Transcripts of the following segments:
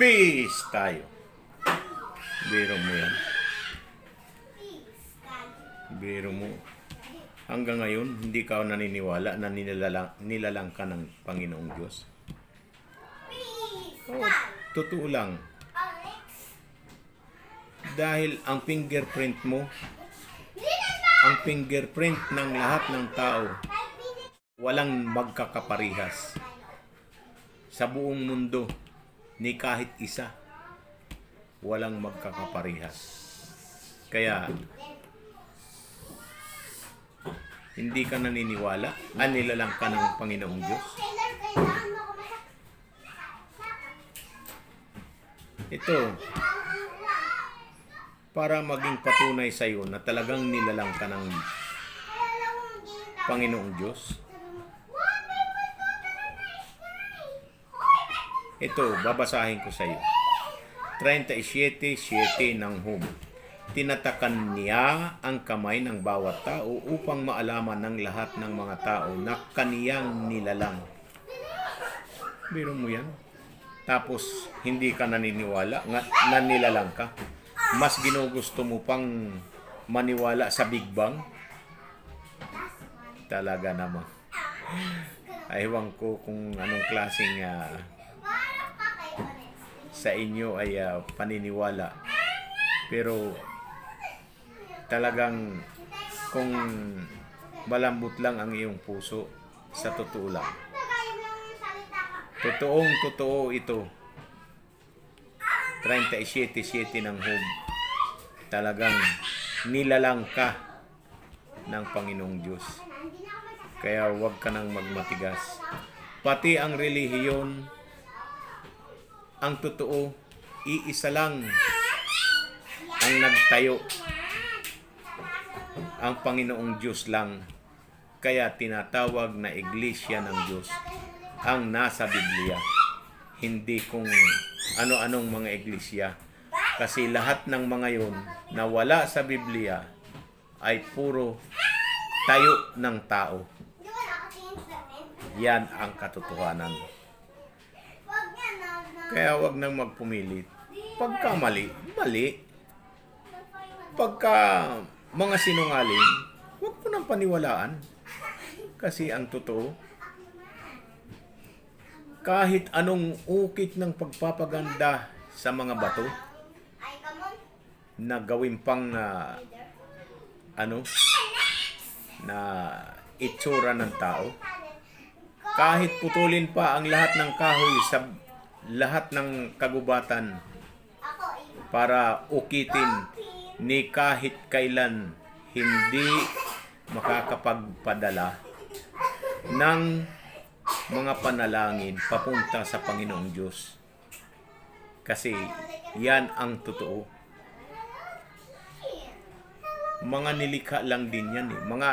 Peace tayo. Biro mo yan. Biro mo. Hanggang ngayon, hindi ka naniniwala na nilalang, nilalang ka ng Panginoong Diyos. Oh, totoo lang. Dahil ang fingerprint mo, ang fingerprint ng lahat ng tao, walang magkakaparihas. Sa buong mundo, ni kahit isa, walang magkakaparihas. Kaya, hindi ka naniniwala, anilalang ka ng Panginoong Diyos. Ito, para maging patunay sa iyo na talagang nilalang ka ng Panginoong Diyos. Ito, babasahin ko sa iyo. 37.7 ng Hum. Tinatakan niya ang kamay ng bawat tao upang maalaman ng lahat ng mga tao na kaniyang nilalang. Biro mo yan. Tapos, hindi ka naniniwala nga na nilalang ka. Mas ginugusto mo pang maniwala sa Big Bang. Talaga naman. Aywan ko kung anong klaseng ah, sa inyo ay ah, paniniwala. Pero talagang kung malambot lang ang iyong puso sa totoo lang. Totoong totoo ito. 37.7 ng Hub. Talagang nilalang ka ng Panginoong Diyos. Kaya huwag ka nang magmatigas. Pati ang relihiyon, ang totoo, iisa lang ang nagtayo. Ang Panginoong Diyos lang. Kaya tinatawag na Iglesia ng Diyos ang nasa Biblia. Hindi kung ano-anong mga iglesia. Kasi lahat ng mga yon na wala sa Biblia ay puro tayo ng tao. Yan ang katotohanan. Kaya wag nang magpumilit. Pagka mali, mali. Pagka mga sinungaling, wag mo nang paniwalaan. Kasi ang totoo, kahit anong ukit ng pagpapaganda sa mga bato na gawin pang ah, ano na itsura ng tao kahit putulin pa ang lahat ng kahoy sa lahat ng kagubatan para ukitin ni kahit kailan hindi makakapagpadala ng mga panalangin papunta sa Panginoong Diyos. Kasi yan ang totoo. Mga nilikha lang din yan eh. Mga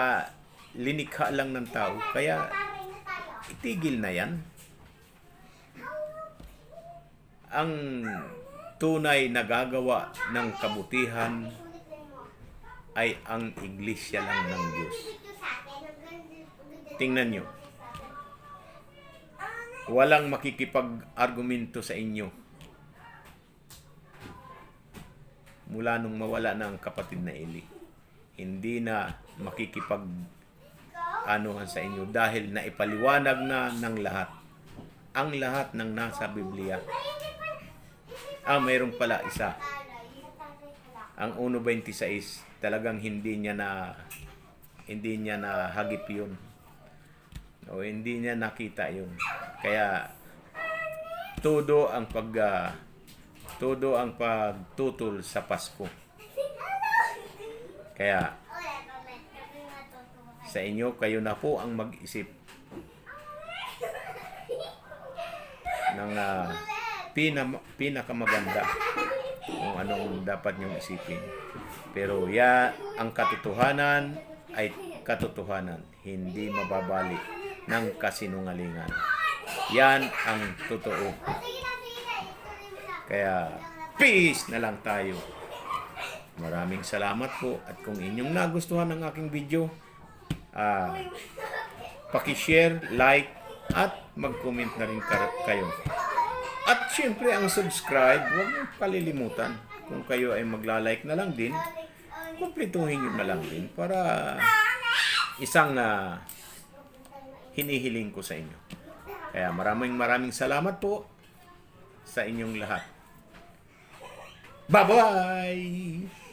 linikha lang ng tao. Kaya itigil na yan. Ang tunay na gagawa ng kabutihan ay ang iglesia lang ng Diyos. Tingnan nyo. Walang makikipag-argumento sa inyo. Mula nung mawala na ang kapatid na Eli. Hindi na makikipag anuhan sa inyo dahil naipaliwanag na ng lahat. Ang lahat ng nasa Biblia. Ah, mayroon pala isa. Ang 1.26, talagang hindi niya na hindi niya na hagip yun. O hindi niya nakita yun. Kaya todo ang pag ah, todo ang pagtutol sa Pasko. Kaya sa inyo kayo na po ang mag-isip ng ah, pina, pinakamaganda kung anong dapat niyong isipin. Pero ya, ang katotohanan ay katotohanan, hindi mababali ng kasinungalingan. Yan ang totoo. Kaya, peace na lang tayo. Maraming salamat po. At kung inyong nagustuhan ang aking video, ah, pakishare, like, at mag-comment na rin ka- kayo. At syempre, ang subscribe, huwag mo kalilimutan. Kung kayo ay magla-like na lang din, kumpletuhin nyo na lang din para isang na hinihiling ko sa inyo. Kaya maraming maraming salamat po sa inyong lahat. Bye-bye!